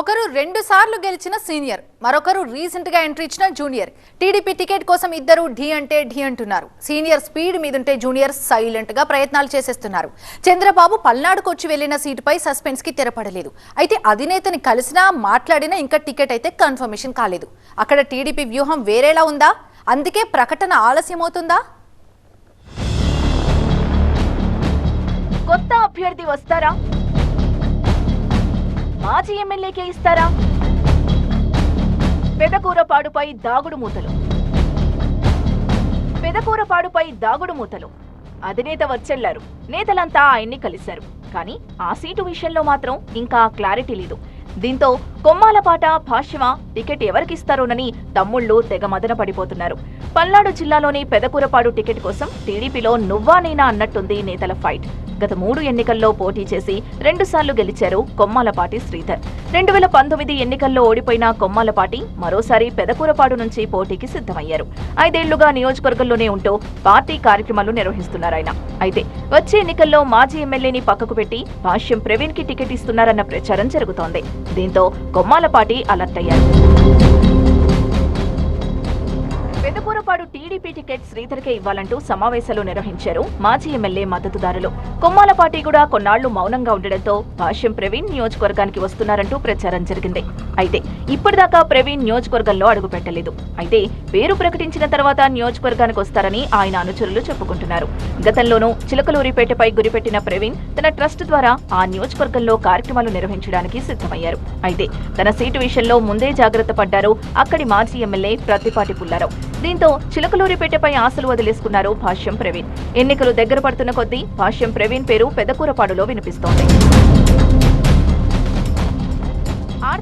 ఒకరు రెండు సార్లు గెలిచిన సీనియర్ మరొకరు రీసెంట్గా ఎంట్రీ ఇచ్చిన జూనియర్. టీడీపీ టికెట్ కోసం ఇద్దరు ఢీ అంటే ఢీ అంటున్నారు. సీనియర్ స్పీడ్ మీదుంటే జూనియర్ సైలెంట్గా ప్రయత్నాలు చేసేస్తున్నారు. చంద్రబాబు పల్నాడుకు వచ్చి వెళ్ళిన సీటుపై సస్పెన్స్కి తెరపడలేదు. అయితే అధినేతని కలిసినా మాట్లాడినా ఇంకా టికెట్ అయితే కన్ఫర్మేషన్ కాలేదు. అక్కడ టీడీపీ వ్యూహం వేరేలా ఉందా? అందుకే ప్రకటన ఆలస్యమవుతుందా? కొత్త అభ్యర్థి వస్తారా? మాజీ ఎమ్మెల్యేకే ఇస్తారా? పెదకూరపాడుపై దాగుడు మూతలు. పెదకూరపాడుపై దాగుడు మూతలు. అధినేత వచ్చెళ్ళారు. నేతలంతా ఆయన్ని కలిశారు. కానీ ఆ సీటు విషయంలో మాత్రం ఇంకా క్లారిటీ లేదు. దీంతో కొమ్మాలపాట భాష్యమ టికెట్ ఎవరికిస్తారోనని తమ్ముళ్ళు తెగ మదన పడిపోతున్నారు. పల్నాడు జిల్లాలోని పెదకూరపాడు టికెట్ కోసం టీడీపీలో నువ్వా నేనా అన్నట్టుంది నేతల ఫైట్. గత మూడు ఎన్నికల్లో పోటీ చేసి రెండుసార్లు గెలిచారు కొమ్మాలపాటి శ్రీధర్. రెండు వేల పంతొమ్మిది ఎన్నికల్లో ఓడిపోయిన కొమ్మాలపాటి మరోసారి పెదకూరపాడు నుంచి పోటీకి సిద్ధమయ్యారు. ఐదేళ్ళుగా నియోజకవర్గంలోనే ఉంటూ పార్టీ కార్యక్రమాలు నిర్వహిస్తున్నారు ఆయన. అయితే వచ్చే ఎన్నికల్లో మాజీ ఎమ్మెల్యేని పక్కకు పెట్టి భాష్యం ప్రవీణ్కి టికెట్ ఇస్తున్నారన్న ప్రచారం జరుగుతోంది. దీంతో కొమ్మాలపాటి అలర్ట్ అయ్యారు. పెదకూరపాడు టీడీపీ టికెట్ శ్రీధర్కే ఇవ్వాలంటూ సమావేశాలు నిర్వహించారు మాజీ ఎమ్మెల్యే మద్దతుదారులు. కొమ్మాలపాటి కూడా కొన్నాళ్ళు మౌనంగా ఉండడంతో భాష్యం ప్రవీణ్ నియోజకవర్గానికి వస్తున్నారంటూ ప్రచారం జరిగింది. అయితే ఇప్పటిదాకా ప్రవీణ్ నియోజకవర్గంలో అడుగుపెట్టలేదు. అయితే పేరు ప్రకటించిన తర్వాత నియోజకవర్గానికి వస్తారని ఆయన అనుచరులు చెప్పుకుంటున్నారు. గతంలోనూ చిలకలూరిపేటపై గురిపెట్టిన ప్రవీణ్ తన ట్రస్ట్ ద్వారా ఆ నియోజకవర్గంలో కార్యక్రమాలు నిర్వహించడానికి సిద్ధమయ్యారు. అయితే తన సీటు విషయంలో ముందే జాగ్రత్త పడ్డారు అక్కడి మాజీ ఎమ్మెల్యే ప్రత్తిపాటి పుల్లారావు. దీంతో చిలకలూరిపేటపై ఆశలు వదిలేసుకున్నారు భాష్యం ప్రవీణ్. ఎన్నికలు దగ్గర పడుతున్న కొద్దీ భాష్యం ప్రవీణ్ పేరు పెదకూరపాడులో వినిపిస్తోంది.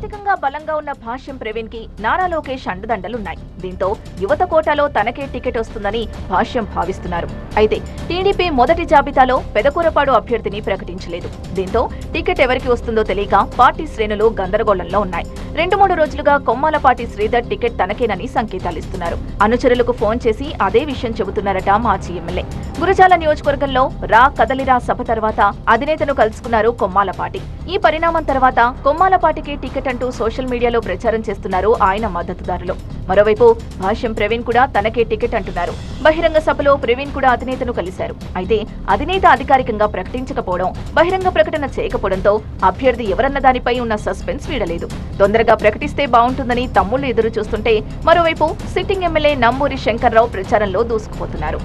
ఆర్థికంగా బలంగా ఉన్న భాష్యం ప్రవీణ్కి నారా లోకేష్ అండదండలున్నాయి. దీంతో యువత కోటాలో తనకే టికెట్ వస్తుందని భాష్యం భావిస్తున్నారు. అయితే టీడీపీ మొదటి జాబితాలో పెదకూరపాడు అభ్యర్థిని ప్రకటించలేదు. దీంతో టికెట్ ఎవరికి వస్తుందో తెలియక పార్టీ శ్రేణులు గందరగోళంలో ఉన్నాయి. రెండు మూడు రోజులుగా కొమ్మాలపాటి శ్రీధర్ టికెట్ తనకేనని సంకేతాలిస్తున్నారు అనుచరులకు ఫోన్ చేసి అదే విషయం చెబుతున్నారట మాజీ ఎమ్మెల్యే. గురజాల నియోజకవర్గంలో రా కదలిరా సభ తర్వాత అధినేతను కలుసుకున్నారు కొమ్మాలపాటి. ఈ పరిణామం తర్వాత కొమ్మాలపాటికి టికెట్ అంటూ సోషల్ మీడియాలో ప్రచారం చేస్తున్నారు ఆయన మద్దతుదారులు. మరోవైపు భాష్యం ప్రవీణ్ కూడా తనకే టికెట్ అంటున్నారు. బహిరంగ సభలో ప్రవీణ్ కూడా అధినేతను కలిశారు. అయితే అధినేత అధికారికంగా ప్రకటించకపోవడం బహిరంగ ప్రకటన చేయకపోవడంతో అభ్యర్థి ఎవరన్న దానిపై ఉన్న సస్పెన్స్ వీడలేదు. తొందరగా ప్రకటిస్తే బాగుంటుందని తమ్ముళ్ళు ఎదురు చూస్తుంటే మరోవైపు సిట్టింగ్ ఎమ్మెల్యే నంబూరి శంకర్రావు ప్రచారంలో దూసుకుపోతున్నారు.